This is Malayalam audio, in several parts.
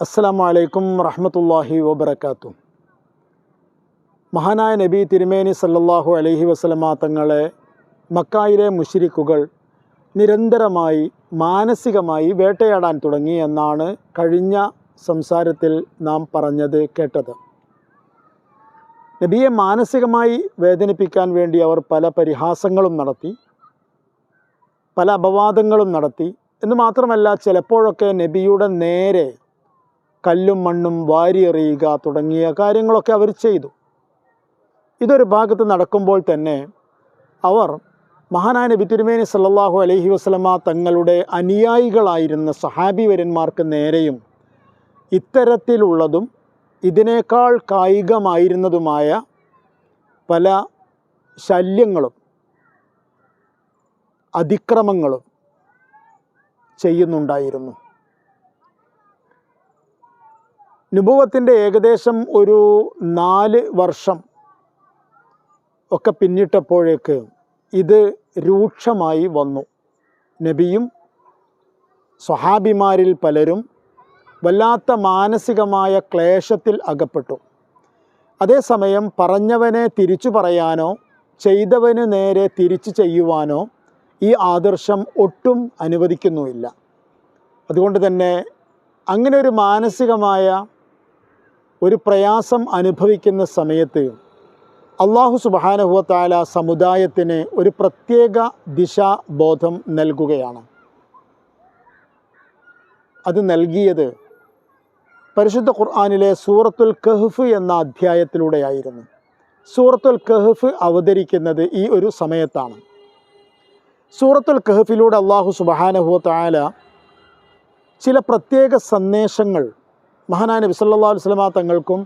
അസ്സാം വലൈക്കും വറഹമത്തല്ലാഹി വബർക്കാത്തു മഹാനായ നബി തിരുമേനി സല്ലാഹു അലഹി വസല്ലമ തങ്ങളെ മക്കായിലെ മുഷിരിക്കുകൾ നിരന്തരമായി മാനസികമായി വേട്ടയാടാൻ തുടങ്ങി എന്നാണ് കഴിഞ്ഞ സംസാരത്തിൽ നാം പറഞ്ഞത് കേട്ടത്. നബിയെ മാനസികമായി വേദനിപ്പിക്കാൻ വേണ്ടി അവർ പല പരിഹാസങ്ങളും നടത്തി പല അപവാദങ്ങളും നടത്തി. എന്ന് മാത്രമല്ല ചിലപ്പോഴൊക്കെ നബിയുടെ നേരെ കല്ലും മണ്ണും വാരിയെറിയുക തുടങ്ങിയ കാര്യങ്ങളൊക്കെ അവർ ചെയ്തു. ഇതൊരു ഭാഗത്ത് നടക്കുമ്പോൾ തന്നെ അവർ മഹാനായ നബി തിരുമേനി സല്ലാഹു അലഹി വസ്ലമ തങ്ങളുടെ അനുയായികളായിരുന്ന സഹാബിവരന്മാർക്ക് നേരെയും ഇത്തരത്തിലുള്ളതും ഇതിനേക്കാൾ കായികമായിരുന്നതുമായ പല ശല്യങ്ങളും അതിക്രമങ്ങളും ചെയ്യുന്നുണ്ടായിരുന്നു. നുപുവത്തിന്റെ ഏകദേശം ഒരു നാല് വർഷം ഒക്കെ പിന്നിട്ടപ്പോഴേക്ക് ഇത് രൂക്ഷമായി വന്നു. നബിയും സ്വഹാബിമാരിൽ പലരും വല്ലാത്ത മാനസികമായ ക്ലേശത്തിൽ അകപ്പെട്ടു. അതേസമയം പറഞ്ഞവനെ തിരിച്ചു പറയാനോ ചെയ്തവന് നേരെ തിരിച്ചു ചെയ്യുവാനോ ഈ ആദർശം ഒട്ടും അനുവദിക്കുന്നുമില്ല. അതുകൊണ്ട് തന്നെ അങ്ങനെ ഒരു മാനസികമായ ഒരു പ്രയാസം അനുഭവിക്കുന്ന സമയത്ത് അള്ളാഹു സുബാനഹുവത്താല സമുദായത്തിന് ഒരു പ്രത്യേക ദിശാബോധം നൽകുകയാണ്. അത് നൽകിയത് പരിശുദ്ധ ഖുർആാനിലെ സൂറത്തുൽ കഹ്ഫ് എന്ന അധ്യായത്തിലൂടെയായിരുന്നു സൂറത്തുൽ കഹ്ഫ് അവതരിക്കുന്നത് ഈ ഒരു സമയത്താണ്. സൂറത്തുൽ കഹ്ഫിലൂടെ അള്ളാഹു സുബാനഹുവത്താല ചില പ്രത്യേക സന്ദേശങ്ങൾ മഹാനായ നബി സല്ലല്ലാഹു അലൈഹി വസല്ലമ തങ്ങൾക്കും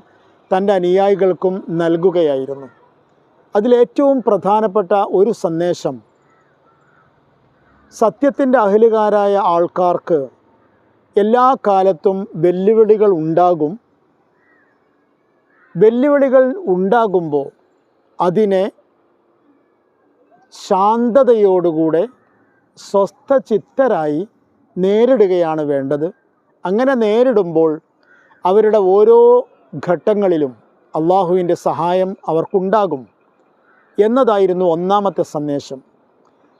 തന്റെ അനുയായികൾക്കും നൽകുകയായിരുന്നു. അതിലേറ്റവും പ്രധാനപ്പെട്ട ഒരു സന്ദേശം സത്യത്തിന്റെ അഹലുകാരായ ആൾക്കാർക്ക് എല്ലാ കാലത്തും വെല്ലുവിളികൾ ഉണ്ടാകും. വെല്ലുവിളികൾ ഉണ്ടാകുമ്പോൾ അതിനെ ശാന്തതയോടുകൂടെ സ്വസ്ഥചിത്തരായി നേരിടുകയാണ് വേണ്ടത്. അങ്ങനെ നേരിടുമ്പോൾ അവരുടെ ഓരോ ഘട്ടങ്ങളിലും അള്ളാഹുവിന്റെ സഹായം അവർക്കുണ്ടാകും എന്നതായിരുന്നു ഒന്നാമത്തെ സന്ദേശം.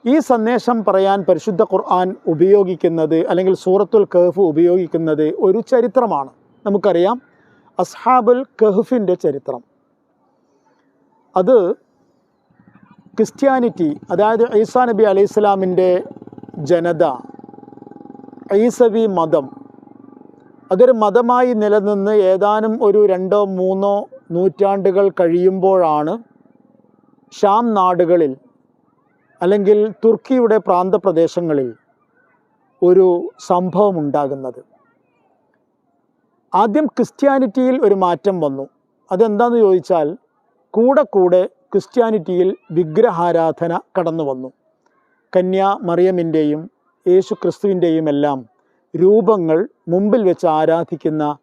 ഈ സന്ദേശം പറയാൻ പരിശുദ്ധ ഖുർആൻ ഉപയോഗിക്കുന്നത് അല്ലെങ്കിൽ സൂറത്തുൽ കഹ്ഫ് ഉപയോഗിക്കുന്നത് ഒരു ചരിത്രമാണ്. നമുക്കറിയാം അസ്ഹാബുൽ കഹ്ഫിന്റെ ചരിത്രം. അത് ക്രിസ്ത്യാനിറ്റി അതായത് ഈസാ നബി അലൈഹി സ്വലാമിന്റെ ജനത ഈസവി മതം അതൊരു മതമായി നിലനിന്ന് ഏതാനും ഒരു രണ്ടോ മൂന്നോ നൂറ്റാണ്ടുകൾ കഴിയുമ്പോഴാണ് ഷാം നാടുകളിൽ അല്ലെങ്കിൽ തുർക്കിയുടെ പ്രാന്തപ്രദേശങ്ങളിൽ ഒരു സംഭവം ഉണ്ടാകുന്നത്. ആദ്യം ക്രിസ്ത്യാനിറ്റിയിൽ ഒരു മാറ്റം വന്നു. അതെന്താണെന്ന് ചോദിച്ചാൽ കൂടെ കൂടെ ക്രിസ്ത്യാനിറ്റിയിൽ വിഗ്രഹാരാധന കടന്നു വന്നു കന്യാ മറിയമിന്റെയും യേശു ക്രിസ്തുവിന്റെയും എല്ലാം രൂപങ്ങൾ മുമ്പിൽ വെച്ച് ആരാധിക്കുന്ന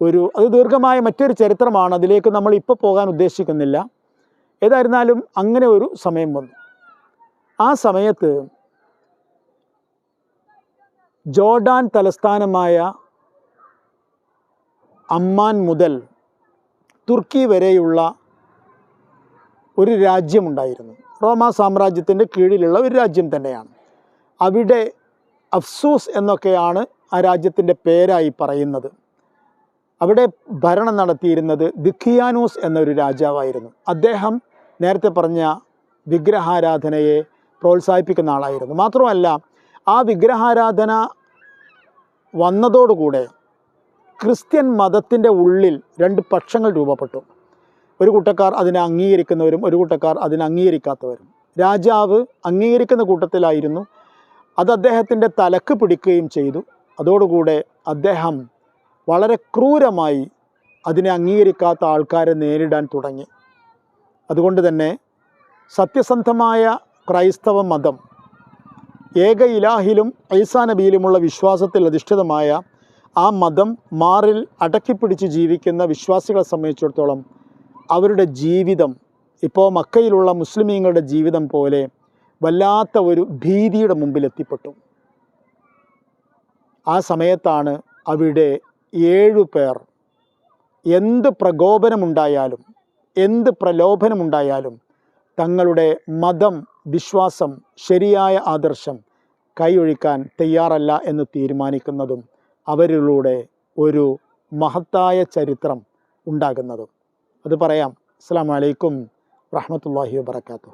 ഒരു അത് ദീർഘമായ മറ്റൊരു ചരിത്രമാണ്. അതിലേക്ക് നമ്മൾ ഇപ്പോൾ പോകാൻ ഉദ്ദേശിക്കുന്നില്ല. ഏതായിരുന്നാലും അങ്ങനെ ഒരു സമയം വന്നു. ആ സമയത്ത് ജോർഡാൻ തലസ്ഥാനമായ അമ്മാൻ മുതൽ തുർക്കി വരെയുള്ള ഒരു രാജ്യമുണ്ടായിരുന്നു. റോമാ സാമ്രാജ്യത്തിന്റെ കീഴിലുള്ള ഒരു രാജ്യം തന്നെയാണ്. അവിടെ അഫ്സൂസ് എന്നൊക്കെയാണ് ആ രാജ്യത്തിന്റെ പേരായി പറയുന്നത്. അവിടെ ഭരണം നടത്തിയിരുന്നത് ദിഖിയാനൂസ് എന്നൊരു രാജാവായിരുന്നു. അദ്ദേഹം നേരത്തെ പറഞ്ഞ വിഗ്രഹാരാധനയെ പ്രോത്സാഹിപ്പിക്കുന്ന ആളായിരുന്നു. മാത്രമല്ല ആ വിഗ്രഹാരാധന വന്നതോടുകൂടെ ക്രിസ്ത്യൻ മതത്തിന്റെ ഉള്ളിൽ രണ്ട് പക്ഷങ്ങൾ രൂപപ്പെട്ടു. ഒരു കൂട്ടക്കാർ അതിനെ അംഗീകരിക്കുന്നവരും ഒരു കൂട്ടക്കാർ അതിനെ അംഗീകരിക്കാത്തവരും. രാജാവ് അംഗീകരിക്കുന്ന കൂട്ടത്തിലായിരുന്നു അത് അദ്ദേഹത്തിന്റെ തലക്ക് പിടിക്കുകയും ചെയ്തു. അതോടുകൂടെ അദ്ദേഹം വളരെ ക്രൂരമായി അതിനെ അംഗീകരിക്കാത്ത ആൾക്കാരെ നേരിടാൻ തുടങ്ങി. അതുകൊണ്ട് തന്നെ സത്യസന്ധമായ ക്രൈസ്തവ മതം ഏക ഇലാഹിലും ഐസാ നബിയിലുമുള്ള വിശ്വാസത്തിൽ അധിഷ്ഠിതമായ ആ മതം മാറിൽ അടക്കിപ്പിടിച്ച് ജീവിക്കുന്ന വിശ്വാസികളെ സംബന്ധിച്ചിടത്തോളം അവരുടെ ജീവിതം ഇപ്പോൾ മക്കയിലുള്ള മുസ്ലിമീങ്ങളുടെ ജീവിതം പോലെ വല്ലാത്ത ഒരു ഭീതിയുടെ മുമ്പിൽ എത്തിപ്പെട്ടു ആ സമയത്താണ് അവിടെ ഏഴു പേർ എന്ത് പ്രകോപനമുണ്ടായാലും എന്ത് പ്രലോഭനമുണ്ടായാലും തങ്ങളുടെ മതം വിശ്വാസം ശരിയായ ആദർശം കൈയൊഴിക്കാൻ തയ്യാറല്ല എന്ന് തീരുമാനിക്കുന്നതും അവരിലൂടെ ഒരു മഹത്തായ ചരിത്രം ഉണ്ടാകുന്നതും. അത് പറയാം. അസ്സാം വലൈക്കും വറഹമത്തല്ലാഹി വാബർക്കാത്തു